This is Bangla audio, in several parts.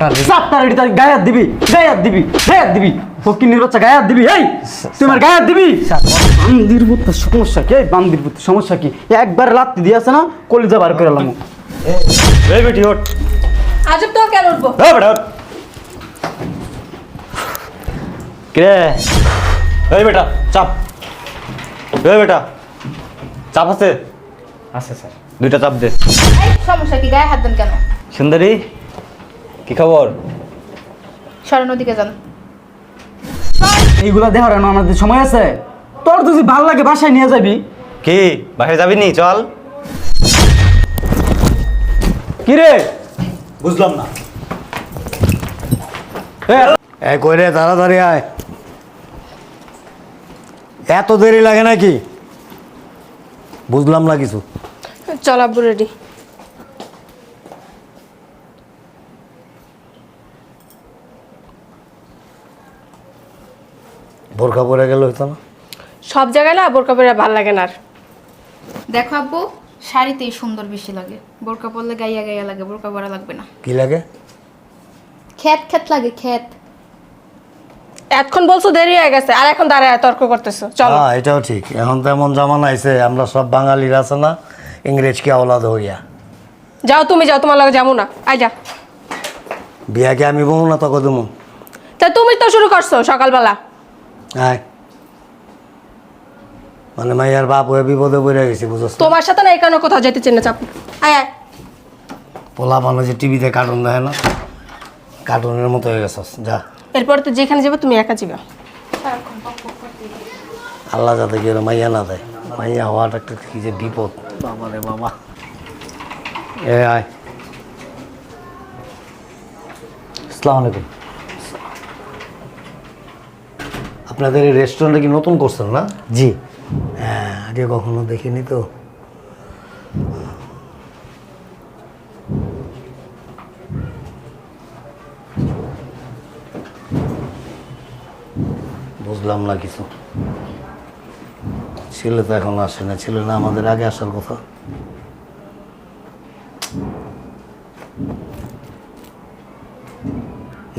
রেডি তার গায়ে হাত দিবি গায়ে হাত দিবি গায়ে হাত দিবি। গায়ে হাত দিবি এই তোমার গায়ে হাত দিবি। বান্দির বুদ্ধ সমস্যা কি? এই বান্দির বুদ্ধ সমস্যা কি? একবার লাত্তি দিয়ে না কলিজা বার করে এলাম এই বেটি ওঠ। আজব তো কেন উঠবো? এই বেটা কে এই বেটা চাপ। এই বেটা চাপ আছে? আছে স্যার। দুইটা চাপ দে। সমস্যা কি? গায়ে হাত দেন কেন? সুন্দরী? কি খবর? সরেন ওদিকে যান। এইগুলা দেখার না আমাদের সময় আছে। তোর যদি ভালো লাগে বাসায় নিয়ে যাবি। কি? বাইরে যাবি নি? চল। কি রে? বুঝলাম না। এ, কই রে? তাড়াতাড়ি আয়। এত দেরি লাগে নাকি? বুঝলাম না কিছু। চল আব্বু রেডি বোরখা পরে গেলে হইতো না? সব জায়গায় না বোরকা পরে ভালো লাগে না আর। দেখো আব্বু শাড়িতেই সুন্দর বেশি লাগে। বোরকা পরলে গাইয়া গাইয়া লাগে বোরকা পরা লাগবে না। কি লাগে? খেত খেত লাগে খেত। এতক্ষণ বলছো দেরি হয়ে গেছে আর এখন দাঁড়ায় তর্ক করতেছো। চলো। হ্যাঁ এটাও ঠিক। এখন তো এমন জামানা আইছে আমরা সব বাঙালির আছে না ইংরেজকে আওলাদ হইয়া। যাও তুমি যাও তোমার লাগে যাব না। আই যা। বিয়াকে আমি বউ না তখন দেবো তা তুমি তো শুরু করছ সকালবেলা। আয় মানে মাইয়ার বাপ হয়ে বিপদে পড়ে গেছি বুঝছ তোমার সাথে না এখানে কোথাও যেতে চেনে চাপ। আয় আয়। পোলা মানুষ যে টিভিতে কার্টুন দেখে না কার্টুনের মতো হয়ে গেছস যা। এরপর তো যেখানে যাবে তুমি একা যাবে। আল্লাহ যাতে ওরা মাইয়া না দেয়। মাইয়া হওয়াটা একটা কি যে বিপদ। বাবা রে বাবা। এ আয়। আসসালামু আলাইকুম। আপনাদের এই রেস্টুরেন্টে কি নতুন করছেন না? জি। হ্যাঁ আগে কখনো দেখিনি তো। বুঝলাম না কিছু। ছেলে তো এখন আসে না ছেলে না আমাদের আগে আসার কথা।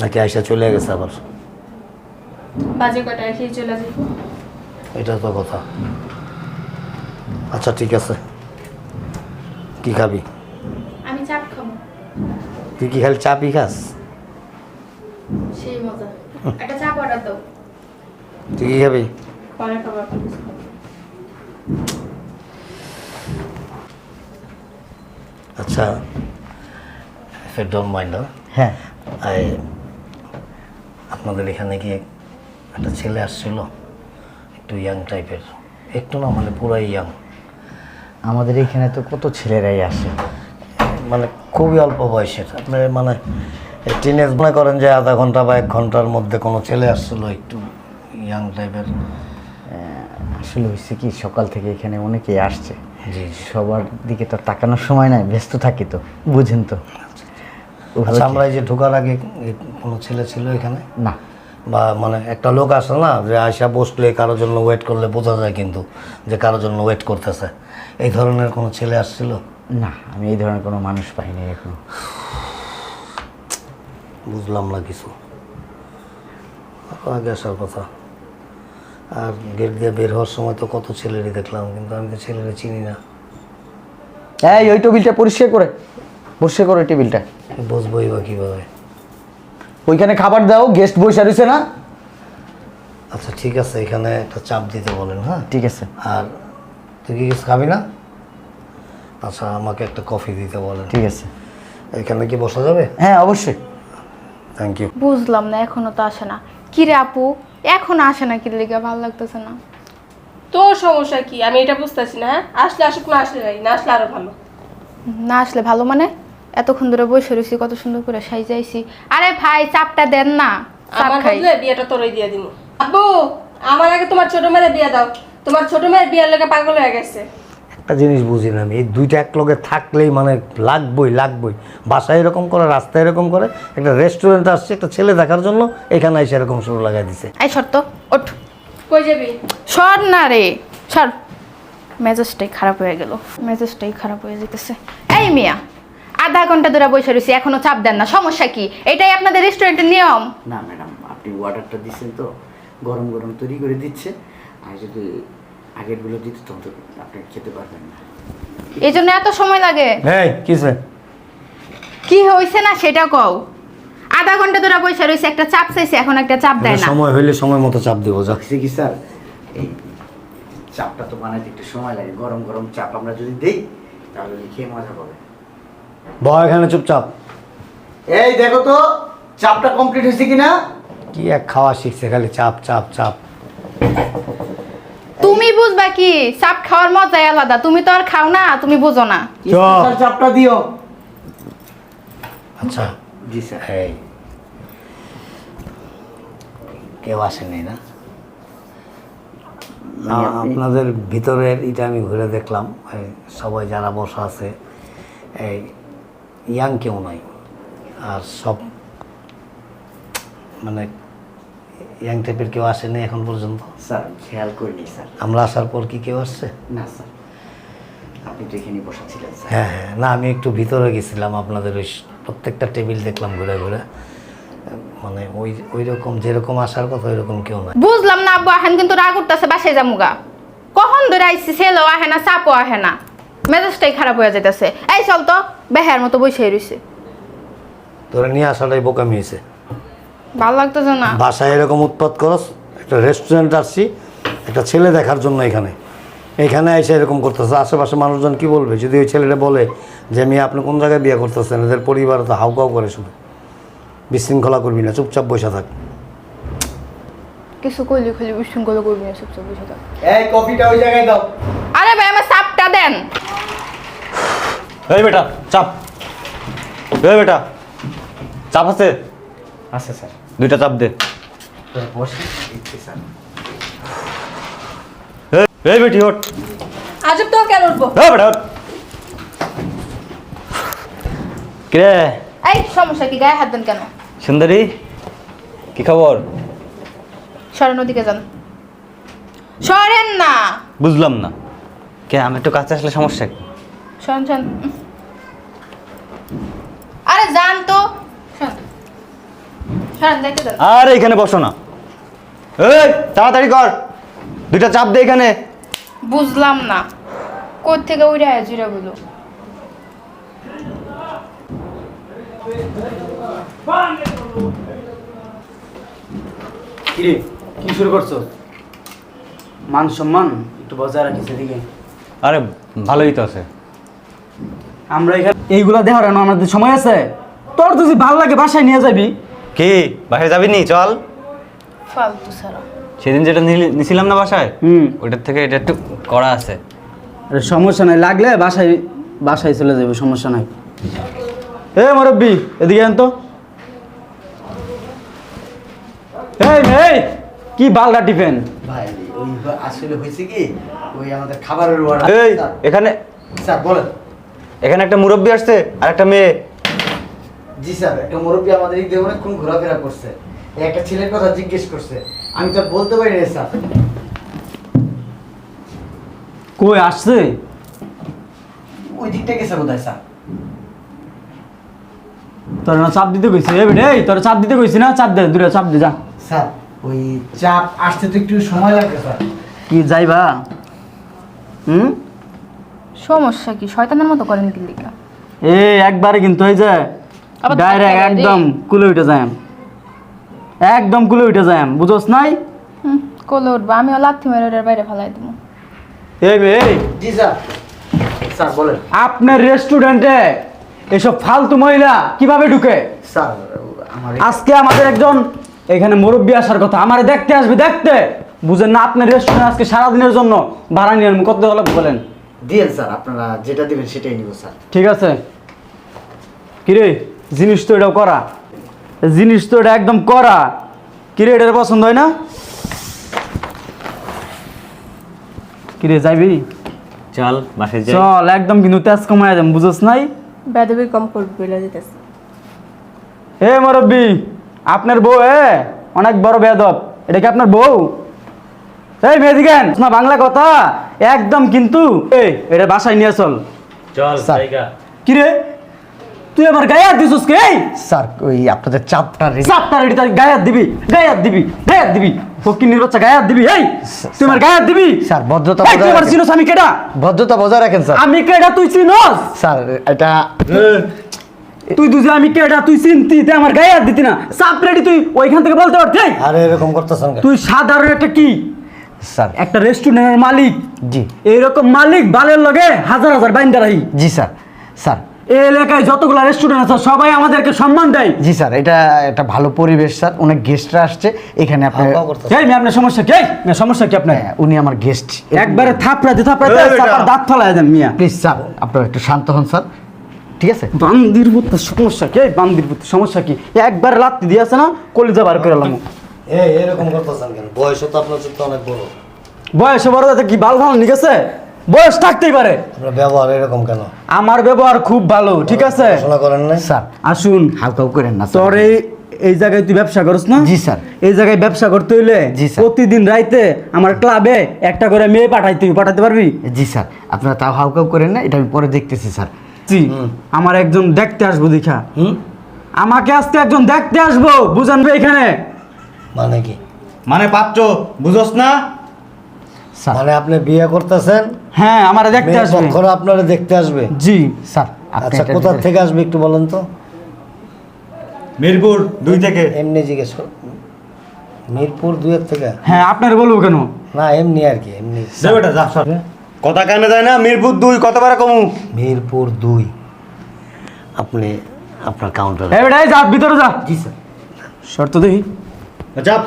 নাকি আয়সা চলে গেছে আবার? বাজে কটা এসে চলে যাব? এটা তো কথা। আচ্ছা ঠিক আছে। কি খাবি? আমি চাপ খাব। তুই কি খালি চাপই খাস? সেই মজা। একটা চাপ অর্ডার দাও। তুই কি খাবি? পরে খাবার আচ্ছা if you don't mind, হ্যাঁ। আপনাদের এখানে কি একটা ছেলে আসছিল একটু ইয়াং টাইপের একটু না মানে পুরাই ইয়াং আমাদের এখানে তো কত ছেলেরাই আসে মানে খুবই অল্প বয়সের। আপনি মানে টিনেজ মনে করেন যে আধা ঘণ্টা বা এক ঘণ্টার মধ্যে কোনো ছেলে আসছিল একটু ইয়াং টাইপের আসলে হয়েছে কি সকাল থেকে এখানে অনেকেই আসছে। জি সবার দিকে তো তাকানোর সময় নাই ব্যস্ত থাকি তো বুঝেন তো। ওভাবে আচ্ছা আমরা এই যে ঢোকার আগে কোনো ছেলে ছিল এখানে? না। বা মানে একটা লোক আসে না যে আয়সা বসলে কারোর জন্য ওয়েট করলে বোঝা যায় কিন্তু যে কারোর জন্য ওয়েট করতেছে। এই ধরনের কোনো ছেলে আসছিল? না আমি এই ধরনের কোনো মানুষ পাইনি এখন। বুঝলাম না কিছু। আরও আগে আসার কথা। আর গেট দিয়ে বের হওয়ার সময় তো কত ছেলেরই দেখলাম কিন্তু আমি তো ছেলেরা চিনি না। এই ওই টেবিলটা পরিষ্কার করে। পরিষ্কার করে টেবিলটা। বসবোই বা কীভাবে? ওইখানে খাবার দাও গেস্ট বসে রয়েছে না? আচ্ছা ঠিক আছে এখানে একটা চাপ দিতে বলেন হ্যাঁ? ঠিক আছে। আর তুই কি কিছু খাবি না? আচ্ছা আমাকে একটা কফি দিতে বলেন। ঠিক আছে। এখানে কি বসা যাবে? হ্যাঁ অবশ্যই। থ্যাংক ইউ বুঝলাম না এখনও তো আসে না। কি রে আপু এখন আসে না কি লেগে? ভালো লাগতেছে না। তোর সমস্যা কি? আমি এটা বুঝতেছি না হ্যাঁ? আসলে আসুক না আসলে নাই না আসলে আরও ভালো। না আসলে ভালো মানে? এতক্ষণ ধরে বসে রয়েছি কত সুন্দর করে সাইজাইছি আরে ভাই চাপটা দেন না চাপ আমার খাই। বদলে বিয়েটা তোরই দিয়ে দিব আব্বু আমার আগে তোমার ছোট মেয়ের বিয়ে দাও। তোমার ছোট মেয়ের বিয়ের লেগে পাগল হয়ে গেছে। একটা জিনিস বুঝি না আমি এই দুইটা এক লগে থাকলেই মানে লাগবই লাগবই। বাসায় এরকম করে রাস্তায় এরকম করে একটা রেস্টুরেন্ট আসছে একটা ছেলে দেখার জন্য এখানে এসে এরকম শুরু লাগাই দিছে। এই শর্ত ওঠ। কই যাবি? সর না রে সর। মেজাজটাই খারাপ হয়ে গেল মেজাজটাই খারাপ হয়ে যেতেছে। এই মিয়া আধা ঘণ্টা ধরে বসে রয়েছি এখনও চাপ দেন না। সমস্যা কি? এটাই আপনাদের রেস্টুরেন্টের নিয়ম। না ম্যাডাম আপনি অর্ডারটা দিচ্ছেন তো গরম গরম তৈরি করে দিচ্ছে। আর যদি আগেরগুলো দিত তখন তো আপনি খেতে পারবেন না। এই জন্য এত সময় লাগে? এই কিসে কি হয়েছে না সেটা কও। আধা ঘণ্টা ধরে বসে রয়েছে একটা চাপ চাইছে এখন একটা চাপ দেয় না। সময় হইলে সময় মতো চাপ দিব যা কি স্যার? এই চাপটা তো বানাইতে একটু সময় লাগে। গরম গরম চাপ আমরা যদি দেই তাহলে খেয়ে মজা পাবে। বয় এখানে চুপচাপ। এই দেখো তো চাপটা কমপ্লিট হয়েছে কিনা? কি এক খাওয়া শিখছে খালি চাপ চাপ চাপ। তুমি বুঝবা কি চাপ খাওয়ার মজাই আলাদা। তুমি তো আর খাও না তুমি বুঝো না। স্পেশাল চাপটা দিও? আচ্ছা। জি স্যার। এই। কেউ আসেনি না? না, আপনাদের ভিতরের এটা আমি ঘুরে দেখলাম। সবাই যারা বসা আছে এই ইয়াং কেউ নাই। আর সব মানে ইয়াং টাইপের কেউ আসেনি এখন পর্যন্ত। স্যার খেয়াল করিনি স্যার। আমরা আসার পর কি কেউ আসছে? না স্যার। আপনি তো এখানে বসা ছিলেন হ্যাঁ হ্যাঁ। না আমি একটু ভিতরে গেছিলাম আপনাদের ওই প্রত্যেকটা টেবিল দেখলাম ঘুরে ঘুরে। মানে ওই ওই রকম যেরকম আসার কথা ওই রকম কেউ নাই। বুঝলাম না আব্বু আহেন কিন্তু রাগ উঠতেছে বাসায় যামুগা। কখন ধরে আইসি ছেলেও আহে না চাপও আহে না। মেজাজটাই খারাপ হয়ে যেতেছে এই চল তো। বেহার মতো বসে রইছে। তোরা নিয়ে আসাটাই বোকামি হয়েছে ভালো লাগতেছে না। বাসায় এরকম উৎপাত করস একটা রেস্টুরেন্ট আসছি একটা ছেলে দেখার জন্য এখানে। এখানে এসে এরকম করতেছে আশেপাশে মানুষজন কি বলবে? যদি ওই ছেলেটা বলে যে মেয়ে আপনি কোন জায়গায় বিয়ে করতেছেন? এদের পরিবার তো হাউকাউ করে শুধু বিশৃঙ্খলা করবি না চুপচাপ বসে থাক। কিছু কইলি খালি বিশৃঙ্খলা করবি না চুপচাপ বসে থাক। এই কফিটা ওই জায়গায় দাও। আরে ভাই আমার চাপটা দেন। এই বেটা চাপ। এই বেটা চাপ আছে? আচ্ছা স্যার। দুইটা চাপ দে। এই, এই বেটি ওঠ। আজব তো কেন উঠবো? এই বেটা ওঠ। কে এই সমস্যা কি? গায়ে হাত দেন কেন? সুন্দরী কি খবর? সরেন ওদিকে যান। সরেন না। বুঝলাম না। কে আমি একটু কাছে আসলে সমস্যা কি? সরেন উম। আরে যান তো। আর এখানে বসো না। এই তাড়াতাড়ি কর। দুইটা চাপ দে এখানে। বুঝলাম না। কোথ থেকে উড়ে আয় জুড়ে বলো কিরে কি শুরু করছ? মান সম্মান একটু বজায় রাখিস এদিকে। আরে ভালোই তো আছে। আমরা এখানে এইগুলা দেখার জন্য আমাদের সময় আছে। তোর যদি ভালো লাগে বাসায় নিয়ে যাবি। কি? বাসায় যাবি নি? চল। ফালতু সারা। সেদিন যেটা নিলি- নিছিলাম না বাসায়? হুম। ওইটার থেকে এটা একটু করা আছে। আরে সমস্যা নাই লাগলে বাসায় বাসায় চলে যাবে সমস্যা নাই। এ মুরব্বি এদিকে আন তো। এই এই কি বালগা টিফেন? ভাই ওই আসলে হয়েছে কি? ওই আমাদের খাবারের অর্ডার এই এখানে স্যার বলেন। এখানে একটা মুরব্বি আসছে আর একটা মেয়ে। জি স্যার একটা মুরব্বী আমাদের এই দিয়ে অনেকক্ষণ ঘোরাফেরা করছে। একটা ছেলের কথা জিজ্ঞেস করছে। আমি তো বলতে পারি না স্যার। কই আসছে? ওই দিকটা গেছে বোধ হয় স্যার। তোর না চাপ দিতে কইছি? এ বেটে এই তোর চাপ দিতে কইছি না? চাপ দে দূরে চাপ দে যা। স্যার ওই চাপ আসতে তো একটু সময় লাগবে স্যার। কি যাইবা? হুম? সমস্যা কি? শয়তানের মতো করেন কি লিখা এ একবারে কিন্তু এই যে আবার ডাইরেক্ট ধাক্কা একদম কুলে উঠে যাই একদম কুলে উঠে যাই বুঝোস নাই? হুম কোলে উঠবো। আমিও লাথি মেরে ওটার বাইরে ফেলাই দেবো। এই বে এই, জি স্যার। স্যার বলেন। আপনার রেস্টুরেন্টে এসব ফালতু মহিলা কীভাবে ঢুকে? স্যার আমার আজকে আমাদের একজন এখানে মুরব্বী আসার কথা। আমারে দেখতে আসবে দেখতে। বুঝেন না আপনার রেস্টুরেন্ট আজকে সারাদিনের জন্য ভাড়া নিয়ে কত হলো বলেন? দিয়েন স্যার আপনারা যেটা দিবেন সেটাই নিব স্যার। ঠিক আছে। কিরে জিনিস তো এটাও করা। জিনিস তো এটা একদম করা। কিরে এটার পছন্দ হয় না? কিরে যাইবি? চল বাসায় যাই। চল একদম কিন্তু তেজ কমায় যাম বুঝোস নাই? বেদবি কম করবি বলে দিতেছে। হে মুরব্বী আপনার বউ এ অনেক বড় বেদব এটা কি আপনার বউ? এই মেদিকেন না বাংলা কথা? একদম কিন্তু এই এটা বাসায় নিয়ে চল। চল। জায়গা। কিরে তুই আমার গায়ে হাত দিছিস কে? এই! স্যার ওই আপনাদের চাপটা রে- চাপটা রেডি তার গায়ে হাত দিবি গায়ে হাত দিবি গায়ে হাত দিবি। ফকিন্নির বাচ্চা গায়ে হাত দিবি এই! তুই আমার গায়ে হাত দিবি? স্যার ভদ্রতা তুই বজায় আমার রাখেন। চিনোস আমি কেডা? ভদ্রতা বজায় রাখেন স্যার। আমি কেডা তুই চিনোস? স্যার এটা তুই দুজে আমি কেডা তুই চিনতি তুই আমার গায়ে হাত দিতি না। চাপ রেডি তুই ওইখান থেকে বলতে পারতি আরে এরকম করতেছেন কেন? তুই সাধারণ একটা কি? স্যার। একটা রেস্টুরেন্টের মালিক। জি। এইরকম মালিক বালের লগে হাজার হাজার বাইন্দা রাহি। জি স্যার। স্যার। এই এলাকায় যতগুলো রেস্টুরেন্ট আছে সবাই আমাদেরকে সম্মান দেয়। জি স্যার এটা একটা ভালো পরিবেশ স্যার। অনেক গেস্টরা আসছে। এখানে আপনার এই মেয়ে আপনার সমস্যা কি? সমস্যা কি আপনার? হ্যাঁ, উনি আমার গেস্ট একবারে থাপড়াতে থাপড়াতে এই বেটা। চাপার দাঁত ফেলায় দেন মিয়া। প্লিজ স্যার আপনারা একটু শান্ত হন স্যার। ঠিক আছে? বান্দির বুদ্ধ সমস্যা কি? বান্দির বুদ্ধ সমস্যা কি? একবার লাত্তি দিয়েছে না কলিজা বার করে এলাম এই এরকম করতেছেন কেন? বয়সও তো আপনার চোখে অনেক বড়। বয়সে বড় যাতে কি বাল ভালো নিকেছে বয়স থাকতেই পারে। আপনার ব্যবহার এরকম কেন? আমার ব্যবহার খুব ভালো ঠিক আছে? পড়াশোনা করেন না স্যার আসুন। হালকাও করেন না তোর এই এই জায়গায় তুই ব্যবসা করস না? জি, স্যার। এই জায়গায় ব্যবসা করতে হইলে জি, স্যার। প্রতিদিন রাইতে আমার ক্লাবে একটা করে মেয়ে পাঠাইতে হইবে। পাঠাতে পারবি? জি স্যার। আপনারা তাও হালকাও করেন না এটা আমি পরে দেখতেছি স্যার। জি আমার একজন দেখতে আসব দেখা। হুম? আমাকে আজকে একজন দেখতে আসব বুঝান ভাই এখানে? মানে কি? মানে পাত্র বুঝোস না? স্যার। মানে আপনি বিয়ে করতেছেন? হ্যাঁ আমার দেখতে আসবে। পক্ষরা আপনারা দেখতে আসবে? জি স্যার আপনি আচ্ছা এটা কোথা দেখে- থেকে আসবে একটু বলেন তো? মিরপুর দুই থেকে। এমনি জিজ্ঞেস কর মিরপুর দুয়ের থেকে? হ্যাঁ আপনার বলব কেন? না এমনি আর কি এমনি। যা বেটা যা সর। কথা কানে যায় না মিরপুর দুই কতবার কমু? মিরপুর দুই। আপনি আপনার কাউন্টার এই বেটা এই যা ভিতরে যা। জি স্যার। শর্ত দেখি চাপ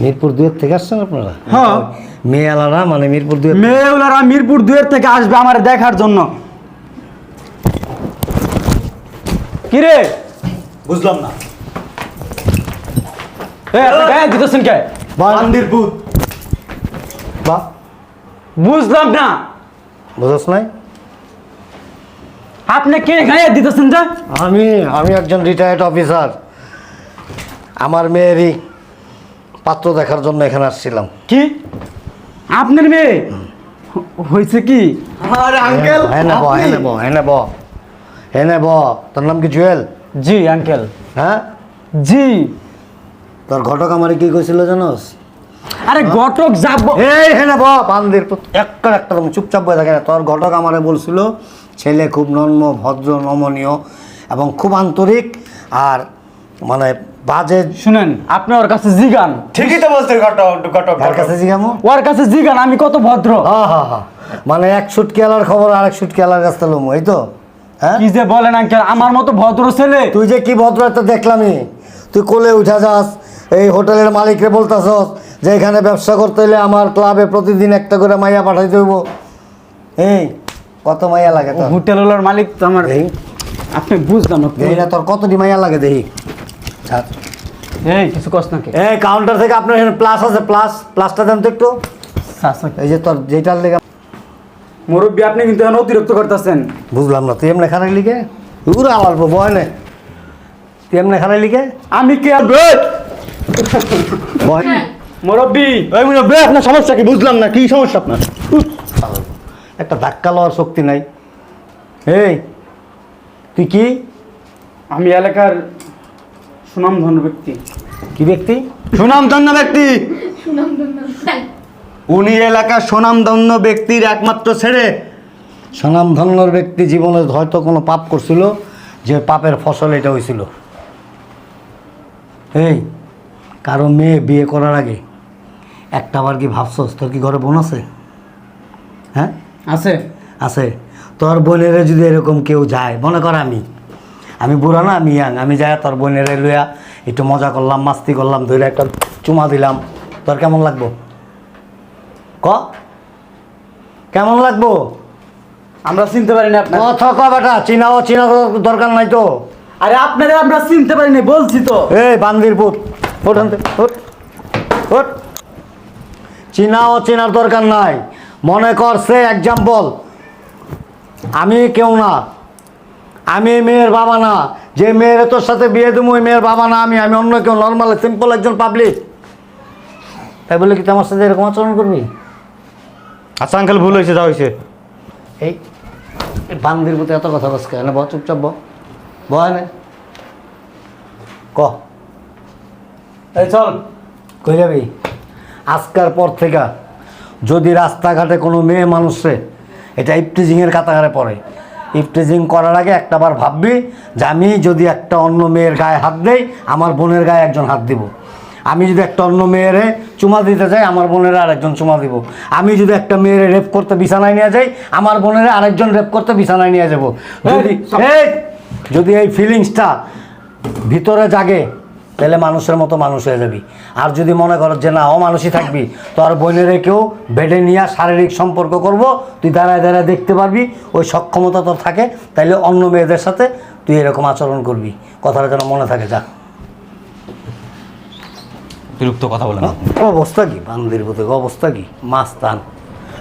মিরপুর দুয়ের থেকে আসছেন আপনারা? হ্যাঁ। মেয়ে আলাদা মানে মিরপুর দুয়ের মেয়েগুলারা মিরপুর দুয়ের থেকে আসবে আমার দেখার জন্য। কিরে বুঝলাম না। বুঝলাম না। বুঝছ নাই? আপনি কে গায়ে দিতেছেন যা আমি আমি একজন রিটায়ার্ড অফিসার আমার মেয়েরই পাত্র দেখার জন্য এখানে আসছিলাম। কি? আপনার মেয়ে? হয়েছে কি? আরে আঙ্কেল হ্যাঁ নেব হ্যাঁ নেব হ্যাঁ নেব হ্যাঁ নেব। তোর নাম কি জুয়েল? জি আঙ্কেল হ্যাঁ? জি। তোর ঘটক আমারে কি কইছিল জানোস? আরে ঘটক যাব এই হ্যাঁ নেব পান্দির পুত একটা একটা চুপচাপ বয়ে থাকে না। তোর ঘটক আমারে বলছিল ছেলে খুব নন্ম ভদ্র নমনীয় এবং খুব আন্তরিক আর মানে বাজে শুনেন আপনি ওর কাছে জিগান। ঠিকই তো বলছে ঘটক ঘটক। কার কাছে জিগামো? ওর কাছে জিগান আমি কত ভদ্র। হ্যাঁ হ্যাঁ হ্যাঁ মানে এক সুটকি আলার খবর আর এক সুটকি আলার কাছ লমু এই তো? হ্যাঁ? কি যে বলেন আঙ্কেল আমার মতো ভদ্র ছেলে। তুই যে কি ভদ্র একটা দেখলামই। তুই কোলে উঠা যাস এই হোটেলের মালিকরে বলতাছস যে এখানে ব্যবসা করতে হলে আমার ক্লাবে প্রতিদিন একটা করে মাইয়া পাঠাইতে হইব। এই কত মাইয়া লাগে তোর? হোটেলওয়ালার মালিক তো আমার এই। আপনি বুঝলাম না। না তোর কতটি মাইয়া লাগে দেখি? ছাড়। এই কিছু কষ্ট নাকি এই কাউন্টার থেকে আপনার এখানে প্লাস আছে প্লাস প্লাসটা দেন তো একটু। এই যে তোর যেটার লেগে মুরব্বী আপনি কিন্তু এখন অতিরিক্ত করতেছেন। বুঝলাম না তুই এমনি খারাই লিখে উড়া আলাপ বয় নে তুই এমনি খারাই লিখে আমি কে বয় মুরব্বী। ওই মিনো আপনার সমস্যা কি? বুঝলাম না কি সমস্যা আপনার? একটা ধাক্কা লওয়ার শক্তি নাই। এই তুই কি? আমি এলাকার সুনামধন্য ব্যক্তি। কি ব্যক্তি? সুনামধন্য ব্যক্তি! উনি এলাকার সুনামধন্য ব্যক্তির একমাত্র ছেড়ে ব্যক্তি জীবনে হয়তো কোনো পাপ করছিল যে পাপের ফসল এটা হয়েছিল। এই কারও মেয়ে বিয়ে করার আগে একটা বার কি ভাবছস তোর কি ঘরে বোন আছে? হ্যাঁ? আছে। আছে। তোর বোনেরে যদি এরকম কেউ যায় মনে কর আমি আমি বুড়া না আমি ইয়াং। আমি যাই তোর বোনেরে লইয়া একটু মজা করলাম মাস্তি করলাম ধরে একটা চুমা দিলাম। তোর কেমন লাগবো? ক? কেমন লাগবো? আমরা চিনতে পারি না কথা ক বেটা চিনাও চিনা দরকার নাই তো। আরে আপনারা আমরা চিনতে পারি না বলছি তো। এই বান্দির পুত ওঠ ওঠ ওঠ। চিনাও চেনার দরকার নাই। মনে কর সে এক্সাম্পল আমি কেউ না। আমি এই মেয়ের বাবা না। যে মেয়ের তোর সাথে বিয়ে দেবো ওই মেয়ের বাবা না আমি। আমি অন্য কেউ নর্মাল সিম্পল একজন পাবলিক তাই বলে কি তোমার সাথে এরকম আচরণ করবি? আচ্ছা আঙ্কেল ভুল হয়েছে যা হয়েছে। এই বান্দির প্রতি এত কথা বস কেন? ব চুপচাপ ব বয় না ক? এই চল। কই যাবি? আজকার পর থেকে যদি রাস্তাঘাটে কোনো মেয়ে মানুষে এটা ইফটিজিংয়ের কাতাগারে পড়ে ইফটিজিং করার আগে একটাবার ভাববি যে আমি যদি একটা অন্য মেয়ের গায়ে হাত দেই আমার বোনের গায়ে একজন হাত দিব। আমি যদি একটা অন্য মেয়েরে চুমা দিতে যাই আমার বোনের আরেকজন চুমা দিব। আমি যদি একটা মেয়েরে রেপ করতে বিছানায় নিয়ে যাই আমার বোনের আরেকজন রেপ করতে বিছানায় নিয়ে যাব। যদি যদি এই ফিলিংসটা ভিতরে জাগে তাহলে মানুষের মতো মানুষ হয়ে যাবি। আর যদি মনে করো যে না অমানুষই থাকবি তো তোর বোনেরে কেউ বেডে নিয়ে শারীরিক সম্পর্ক করব তুই দাঁড়ায় দাঁড়ায় দেখতে পারবি ওই সক্ষমতা তোর থাকে তাইলে অন্য মেয়েদের সাথে তুই এরকম আচরণ করবি। কথাটা যেন মনে থাকে যা। বিরক্ত কথা বলে না। অবস্থা কি? বান্দির প্রতি অবস্থা কি? মাস্তান।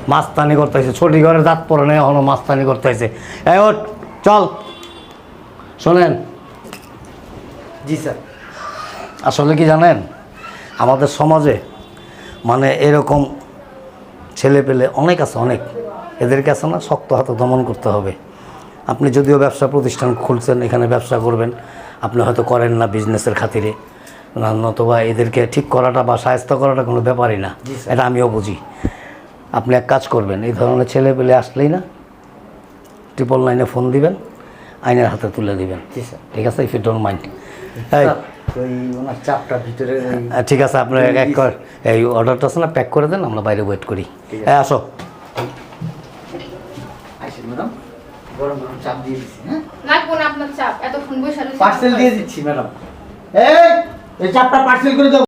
মাস্তানি করতেছে ছোটি ঘরে দাঁত পরে নেই এখনও মাস্তানি করতেছে। এই ওঠ চল। শোনেন। জি স্যার। আসলে কি জানেন? আমাদের সমাজে মানে এরকম ছেলে পেলে অনেক আছে অনেক। এদেরকে আছে না শক্ত হাতে দমন করতে হবে। আপনি যদিও ব্যবসা প্রতিষ্ঠান খুলছেন এখানে ব্যবসা করবেন আপনি হয়তো করেন না বিজনেসের খাতিরে। না নতুবা এদেরকে ঠিক করাটা বা সাহায্য করাটা কোনো ব্যাপারই না। এটা আমিও বুঝি। আপনি এক কাজ করবেন এই ধরনের ছেলে পেলে আসলেই না ট্রিপল লাইনে ফোন দিবেন আইনের হাতে তুলে দিবেন। ঠিক আছে? ইফ ইউ ডোন্ট মাইন্ড এই ওনার চাপটা ভিতরে ওই ঠিক আছে আপনার এক কর এই অর্ডারটা আছে না প্যাক করে দেন আমরা বাইরে ওয়েট করি। হ্যাঁ আসো। ম্যাডাম গরম গরম চাপ দিয়ে দিচ্ছি হ্যাঁ? লাগবো না আপনার চাপ এতক্ষণ বসে পার্সেল দিয়ে দিচ্ছি ম্যাডাম। এই এই চাপটা পার্সেল করে দাও।